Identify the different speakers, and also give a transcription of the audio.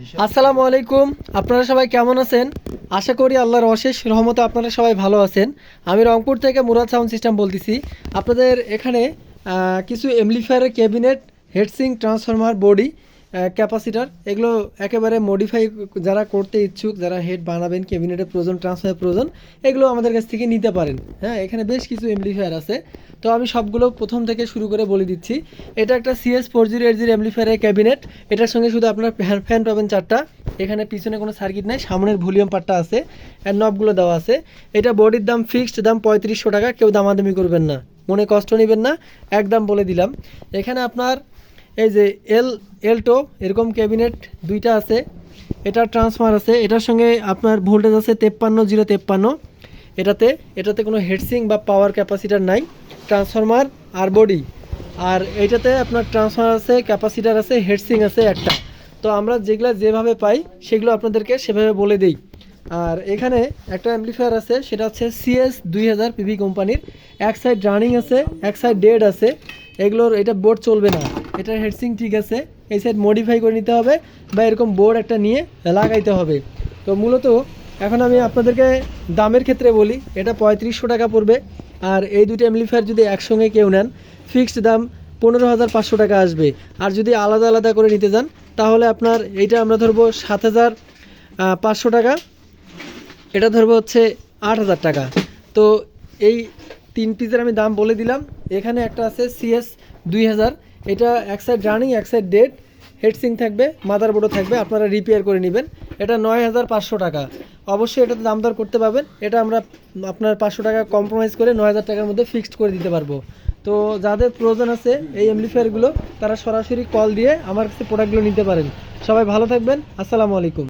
Speaker 1: আসসালামু আলাইকুম। আপনারা সবাই কেমন আছেন? আশা করি আল্লাহর অশেষ রহমতে আপনারা সবাই ভালো আছেন। আমি রংপুর থেকে মুরাদ সাউন্ড সিস্টেম বলতেছি। আপনাদের এখানে কিছু এমলিফায়ারের cabinet heatsink transformer body capacitor এগুলো একেবারে মডিফাই যারা করতে ইচ্ছুক, যারা হেড বানাবেন ক্যাবিনেটের প্রয়োজন ট্রান্সফার প্রয়োজন, এগুলো আমাদের কাছ থেকে নিতে পারেন। হ্যাঁ এখানে বেশ কিছু এমলিফায়ার আছে। তো আমি সবগুলো প্রথম থেকে শুরু করে বলে দিচ্ছি। এটা একটা CS four zero eight zero এমলিফায়ারের cabinet এটার সঙ্গে শুধু আপনার ফ্যান ফ্যান পাবেন চারটা। এখানে পিছনে কোনো সার্কিট নাই, সামনের ভলিউম পার্টটা আছে আর নবগুলো দেওয়া আছে। এটা বডির দাম ফিক্সড দাম পঁয়ত্রিশশো টাকা, কেউ দামাদামি করবেন না। মনে কষ্ট নেবেন না, একদম বলে দিলাম। এখানে আপনার এই যে এল এলটো এরকম ক্যাবিনেট দুইটা আছে। এটা ট্রান্সফার আছে। এটার সঙ্গে আপনার ভোল্টেজ আছে তেপ্পান্ন জিরো তেপ্পান্ন। এটাতে এটাতে কোনো হেডসিং বা পাওয়ার ক্যাপাসিটার নাই। ট্রান্সফরমার আর বডি আর এইটাতে আপনার ট্রান্সফার আছে ক্যাপাসিটার আছে হেডসিং আছে একটা। তো আমরা যেগুলো যেভাবে পাই, সেগুলো আপনাদেরকে সেভাবে বলে দিই। আর এখানে একটা অ্যাম্পলিফায়ার আছে, সেটা হচ্ছে সিএস দুই হাজার পিভি কোম্পানির এক সাইড রানিং আছে, এক সাইড ডেড আছে। এগুলোর, এটা বোর্ড চলবে না। এটার হেডসিং ঠিক আছে। এই সাইড মডিফাই করে নিতে হবে বা এরকম বোর্ড একটা নিয়ে লাগাইতে হবে। তো মূলত এখন আমি আপনাদেরকে দামের ক্ষেত্রে বলি, এটা পঁয়ত্রিশশো টাকা পড়বে। আর এই দুটো অ্যাম্পলিফায়ার যদি একসঙ্গে কেউ নেন ফিক্সড দাম পনেরো হাজার পাঁচশো টাকা আসবে। আর যদি আলাদা আলাদা করে নিতে যান, তাহলে আপনার এইটা আমরা ধরবো সাত হাজার পাঁচশো টাকা। এটা ধরবো হচ্ছে আট হাজার টাকা। তো এই তিন পিসের আমি দাম বলে দিলাম। এখানে একটা আছে সিএস দুই হাজার। এটা এক সাইড রানিং এক সাইড ডেড হেডসিং থাকবে মাদার বোর্ডও থাকবে, আপনারা রিপেয়ার করে নেবেন। এটা নয় হাজার পাঁচশো টাকা। অবশ্যই এটাতে দাম দর করতে পারবেন। এটা আমরা আপনার পাঁচশো টাকা কম্প্রোমাইজ করে নয় হাজার টাকার মধ্যে ফিক্সড করে দিতে পারব। তো যাদের প্রয়োজন আছে এই এমলিফায়ারগুলো তারা সরাসরি কল দিয়ে আমার কাছে প্রোডাক্টগুলো নিতে পারেন। সবাই ভালো থাকবেন। আসসালামু আলাইকুম।